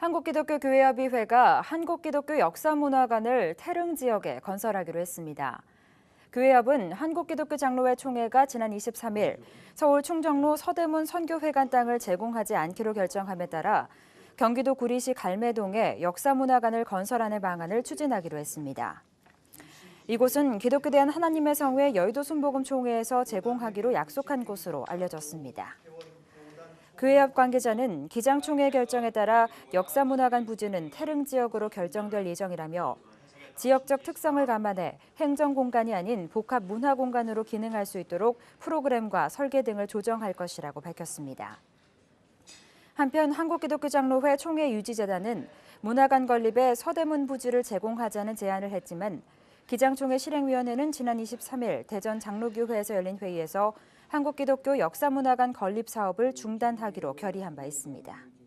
한국기독교교회협의회가 한국기독교 역사문화관을 태릉 지역에 건설하기로 했습니다. 교회협은 한국기독교 장로회 총회가 지난 23일 서울 충정로 서대문 선교회관 땅을 제공하지 않기로 결정함에 따라 경기도 구리시 갈매동에 역사문화관을 건설하는 방안을 추진하기로 했습니다. 이곳은 기독교 대한 하나님의 성회 여의도 순복음 총회에서 제공하기로 약속한 곳으로 알려졌습니다. 교회협 관계자는 기장총회 결정에 따라 역사문화관 부지는 태릉 지역으로 결정될 예정이라며 지역적 특성을 감안해 행정 공간이 아닌 복합 문화 공간으로 기능할 수 있도록 프로그램과 설계 등을 조정할 것이라고 밝혔습니다. 한편 한국기독교장로회 총회 유지재단은 문화관 건립에 서대문 부지를 제공하자는 제안을 했지만 기장총회 실행위원회는 지난 23일 대전 장로교회에서 열린 회의에서 한국기독교 역사문화 관 건립 사업을 중단하기로 결의한 바 있습니다.